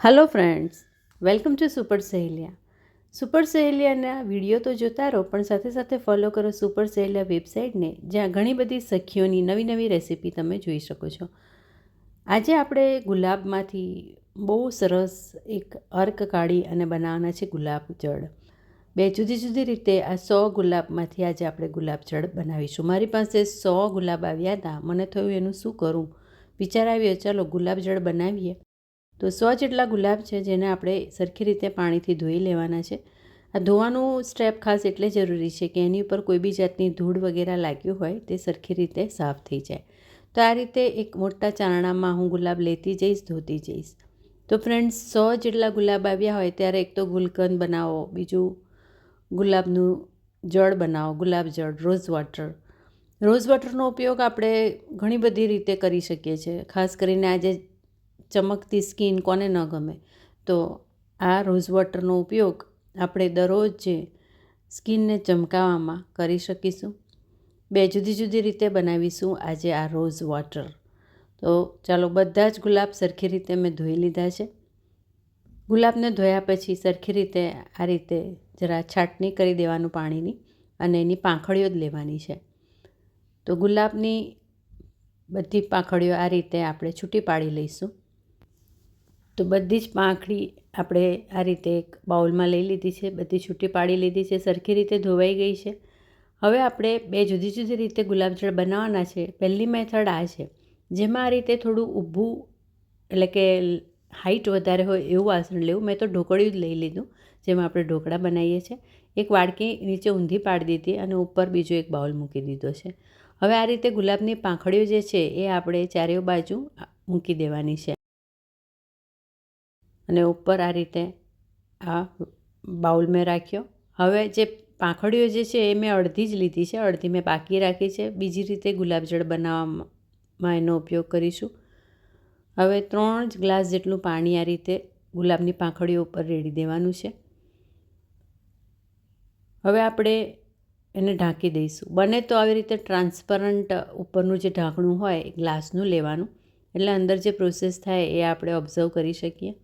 Hello friends welcome to super Saheliya super સહેલિયાના video તો જોતા રહો, પણ સાથે સાથે ફોલો કરો સુપર સહેલિયા વેબસાઇટને જ્યાં ઘણી બધી સખીઓની નવી નવી રેસીપી તમે જોઈ શકો છો. આજે આપણે ગુલાબમાંથી બહુ સરસ એક અર્ક કાઢી અને બનાવવાના છે ગુલાબ જળ. બે જુદી જુદી રીતે આ સો ગુલાબમાંથી આજે આપણે ગુલાબ જળ બનાવીશું. મારી પાસે સો ગુલાબ આવ્યા હતા. મને થયું એનું શું કરું? વિચાર આવ્યો, ચાલો ગુલાબ જળ બનાવીએ. તો સો જેટલા ગુલાબ છે જેને આપણે સરખી રીતે પાણીથી ધોઈ લેવાના છે. આ ધોવાનું સ્ટેપ ખાસ એટલે જરૂરી છે કે એની ઉપર કોઈ બી જાતની ધૂળ વગેરે લાગ્યું હોય તે સરખી રીતે સાફ થઈ જાય. તો આ રીતે એક મોટા ચારણામાં હું ગુલાબ લેતી જઈશ, ધોતી જઈશ. તો ફ્રેન્ડ્સ, સો જેટલા ગુલાબ આવ્યા હોય ત્યારે એક તો ગુલકંદ બનાવો, બીજું ગુલાબનું જળ બનાવો, ગુલાબ જળ, રોઝ વોટર. રોઝ વોટરનો ઉપયોગ આપણે ઘણી બધી રીતે કરી શકીએ છીએ. ખાસ કરીને આજે ચમકતી સ્કિન કોને ન ગમે. તો આ રોઝ વોટરનો ઉપયોગ આપણે દરરોજ સ્કિનને ચમકાવવામાં કરી શકીશું. બે જુદી જુદી રીતે બનાવીશું આજે આ રોઝ વોટર તો ચાલો બધા જ ગુલાબ સરખી રીતે મેં ધોઈ લીધા છે. ગુલાબને ધોયા પછી સરખી રીતે આ રીતે જરા છાટણી કરી દેવાનું પાણીની અને એની પાંખડીઓ જ લેવાની છે. તો ગુલાબની બધી પાંખડીઓ આ રીતે આપણે છૂટી પાડી લઈશું. તો બધી જ પાંખડી આપણે આ રીતે એક બાઉલમાં લઈ લીધી છે, બધી છૂટી પાડી લીધી છે, સરખી રીતે ધોવાઈ ગઈ છે. હવે આપણે બે જુદી જુદી રીતે ગુલાબજળ બનાવવાના છે. પહેલી મેથડ આ છે. જેમાં આ રીતે થોડું ઊભું એટલે કે હાઇટ વધારે હોય એવું વાસણ લેવું. મેં તો ઢોકળિયું જ લઈ લીધું, જેમાં આપણે ઢોકળા બનાવીએ છીએ. એક વાડકી નીચે ઊંધી પાડી દીધી અને ઉપર બીજો એક બાઉલ મૂકી દીધો છે. હવે આ રીતે ગુલાબની પાંખડીઓ જે છે એ આપણે ચારેય બાજુ મૂકી દેવાની છે. અને ઉપર આ રીતે આ બાઉલ મેં રાખ્યો. હવે જે પાંખડીઓ જે છે એ મેં અડધી જ લીધી છે. અડધી મેં બાકી રાખી છે. બીજી રીતે ગુલાબજળ બનાવવામાં એનો ઉપયોગ કરીશું. હવે ત્રણ જ ગ્લાસ જેટલું પાણી આ રીતે ગુલાબની પાંખડીઓ ઉપર રેડી દેવાનું છે. હવે આપણે એને ઢાંકી દઈશું. બને તો આવી રીતે ટ્રાન્સપરન્ટ ઉપરનું જે ઢાંકણું હોય ગ્લાસનું લેવાનું. એટલે અંદર જે પ્રોસેસ થાય એ આપણે ઓબ્ઝર્વ કરી શકીએ.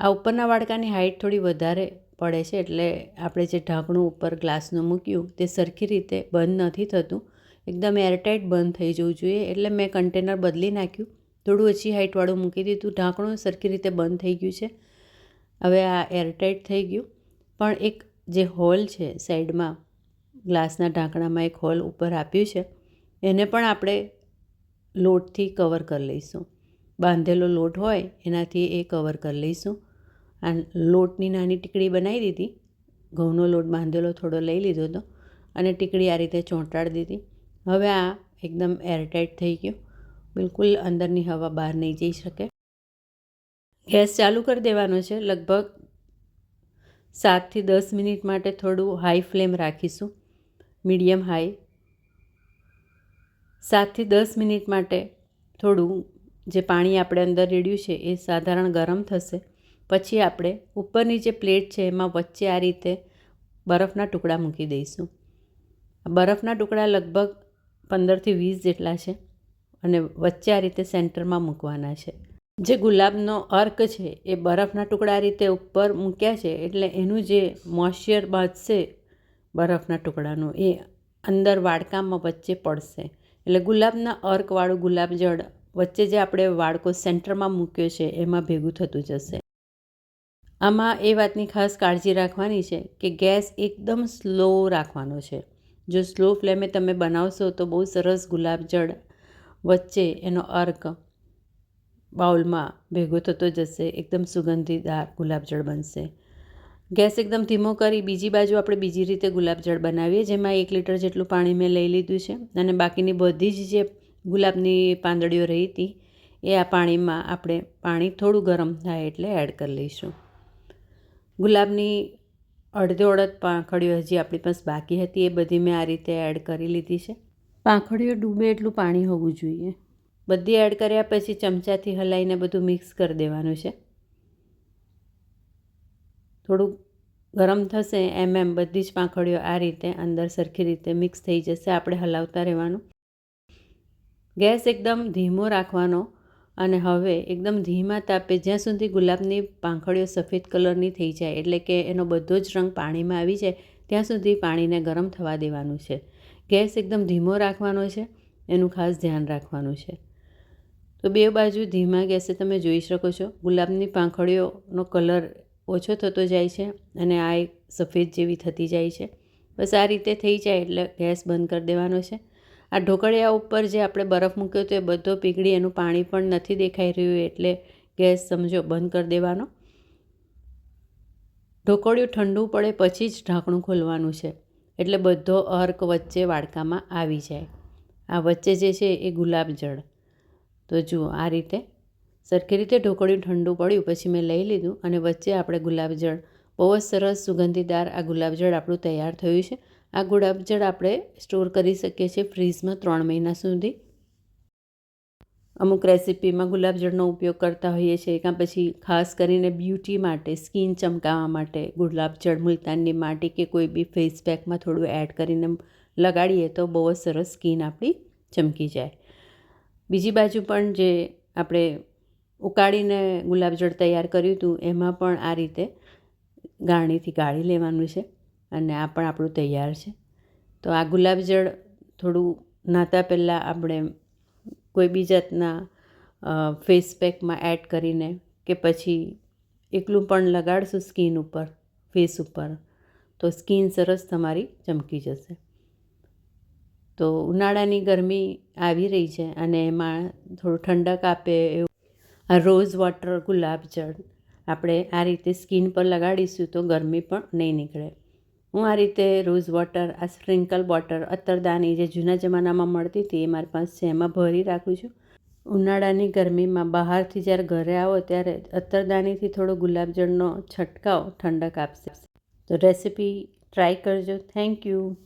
આ ઉપરના વાડકાની હાઇટ થોડી વધારે પડે છે એટલે આપણે જે ઢાંકણું ઉપર ગ્લાસનું મૂક્યું તે સરખી રીતે બંધ નથી થતું. એકદમ એરટાઇટ બંધ થઈ જવું જોઈએ એટલે મેં કન્ટેનર બદલી નાખ્યું. થોડું ઓછી હાઇટવાળું મૂકી દીધું. ઢાંકણું સરખી રીતે બંધ થઈ ગયું છે. હવે આ એરટાઇટ થઈ ગયું. પણ એક જે હોલ છે સાઈડમાં ગ્લાસના ઢાંકણામાં એક હોલ ઉપર આપ્યું છે. એને પણ આપણે લોટથી કવર કરી લઈશું. બાંધેલો લોટ હોય એનાથી એ કવર કરી લઈશું. આ લોટની નાની ટીકડી બનાવી દીધી. ઘઉંનો લોટ બાંધેલો થોડો લઈ લીધો હતો અને ટીકડી આ રીતે ચોંટાડી દીધી. હવે આ એકદમ એરટાઈટ થઈ ગયું. બિલકુલ અંદરની હવા બહાર નહીં જઈ શકે. ગેસ ચાલુ કરી દેવાનો છે. લગભગ સાતથી દસ મિનિટ માટે થોડું હાઈ ફ્લેમ રાખીશું. Medium high. સાતથી દસ મિનિટ માટે થોડું જે પાણી આપણે અંદર રેડ્યું છે એ સાધારણ ગરમ થશે. પછી આપણે ઉપરની જે પ્લેટ છે એમાં વચ્ચે આ રીતે બરફના ટુકડા મૂકી દઈશું. બરફના ટુકડા લગભગ પંદરથી વીસ જેટલા છે અને વચ્ચે આ રીતે સેન્ટરમાં મૂકવાના છે. જે ગુલાબનો અર્ક છે એ બરફના ટુકડા રીતે ઉપર મૂક્યા છે એટલે એનું જે મોઇશ્ચર બચશે બરફના ટુકડાનું એ અંદર વાડકામાં વચ્ચે પડશે. એટલે ગુલાબના અર્કવાળું ગુલાબ જળ વચ્ચે જે આપણે વાડકો સેન્ટરમાં મૂક્યો છે એમાં ભેગું થતું જશે. આમાં એ વાતની ખાસ કાળજી રાખવાની છે કે ગેસ એકદમ સ્લો રાખવાનો છે. જો સ્લો ફ્લેમે તમે બનાવશો તો બહુ સરસ ગુલાબજળ વચ્ચે એનો અર્ક બાઉલમાં ભેગો થતો જશે, એકદમ સુગંધીદાર ગુલાબજળ બનશે. ગેસ એકદમ ધીમો કરી બીજી બાજુ આપણે બીજી રીતે ગુલાબજળ બનાવીએ, જેમાં એક લીટર જેટલું પાણી મેં લઈ લીધું છે. અને બાકીની બધી જ જે ગુલાબની પાંદડીઓ રહી હતી, એ આ પાણીમાં આપણે પાણી થોડું ગરમ થાય એટલે એડ કરી લઈશું. ગુલાબની અડધો અડધ પાંખડીઓ હજી આપણી પાસે બાકી હતી, એ બધી મેં આ રીતે એડ કરી લીધી છે. પાંખડીઓ ડૂબે એટલું પાણી હોવું જોઈએ. બધી એડ કર્યા પછી ચમચાથી હલાવીને બધું મિક્સ કરી દેવાનું છે. થોડું ગરમ થશે, એમ એમ બધી જ પાંખડીઓ આ રીતે અંદર સરખી રીતે મિક્સ થઈ જશે, આપણે હલાવતા રહેવાનું. ગેસ એકદમ ધીમો રાખવાનો. અને હવે એકદમ ધીમા તાપે જ્યાં સુધી ગુલાબની પાંખડીઓ સફેદ કલરની થઈ જાય, એટલે કે એનો બધો જ રંગ પાણીમાં આવી જાય, ત્યાં સુધી પાણીને ગરમ થવા દેવાનું છે. ગેસ એકદમ ધીમો રાખવાનો છે, એનું ખાસ ધ્યાન રાખવાનું છે. તો બે બાજુ ધીમા ગેસે તમે જોઈ શકો છો, ગુલાબની પાંખડીઓનો કલર ઓછો થતો જાય છે અને આ એક સફેદ જેવી થતી જાય છે. બસ આ રીતે થઈ જાય એટલે ગેસ બંધ કરી દેવાનો છે. આ ઢોકળિયા ઉપર જે આપણે બરફ મૂક્યો તો એ બધો પીગળી એનું પાણી પણ નથી દેખાઈ રહ્યું એટલે ગેસ સમજો બંધ કરી દેવાનો. ઢોકળિયું ઠંડુ પડે પછી જ ઢાંકણું ખોલવાનું છે. એટલે બધો અર્ક વચ્ચે વાડકામાં આવી જાય. આ વચ્ચે જે છે એ ગુલાબજળ તો જુઓ આ રીતે. સરખી રીતે ઢોકળિયું ઠંડુ પડ્યું, પછી મેં લઈ લીધું અને વચ્ચે આપણે ગુલાબજળ બહુ જ સરસ સુગંધીદાર આ ગુલાબજળ આપણું તૈયાર થયું છે. આ ગુલાબજળ આપણે સ્ટોર કરી શકીએ છીએ ફ્રીઝમાં ત્રણ મહિના સુધી. અમુક રેસિપીમાં ગુલાબજળનો ઉપયોગ કરતા હોઈએ છીએ કાં પછી ખાસ કરીને બ્યુટી માટે, સ્કિન ચમકાવવા માટે ગુલાબજળ મુલતાનની માટી કે કોઈ બી ફેસ પેકમાં થોડું એડ કરીને લગાડીએ તો બહુ જ સરસ સ્કિન આપણી ચમકી જાય. બીજી બાજુ પણ જે આપણે ઉકાળીને ગુલાબજળ તૈયાર કર્યું હતું, એમાં પણ આ રીતે ગાળણીથી ગાળી લેવાનું છે. અને આ પણ આપણું તૈયાર છે. તો આ ગુલાબજળ થોડું નાતા પહેલાં આપણે કોઈ બી જાતના ફેસ પેકમાં એડ કરીને કે પછી એકલું પણ લગાડશું સ્કિન ઉપર ફેસ ઉપર, તો સ્કિન સરસ તમારી ચમકી જશે. તો ઉનાળાની ગરમી આવી રહી છે અને એમાં થોડું ઠંડક આપે એવું. આ રોઝ વોટર ગુલાબજળ આપણે આ રીતે સ્કિન પર લગાડીશું તો ગરમી પણ નહીં નીકળે. હું આ રીતે રોઝ વોટર, આ સ્પ્રિંકલ વોટર અત્તરદાની જે જૂના જમાનામાં મળતી હતી એ મારી પાસે છે, એમાં ભરી રાખું છું. ઉનાળાની ગરમીમાં બહારથી જ્યારે ઘરે આવો ત્યારે અત્તરદાનીથી થોડો ગુલાબજળનો છંટકાવ ઠંડક આપશે. તો રેસીપી ટ્રાય કરજો. Thank you.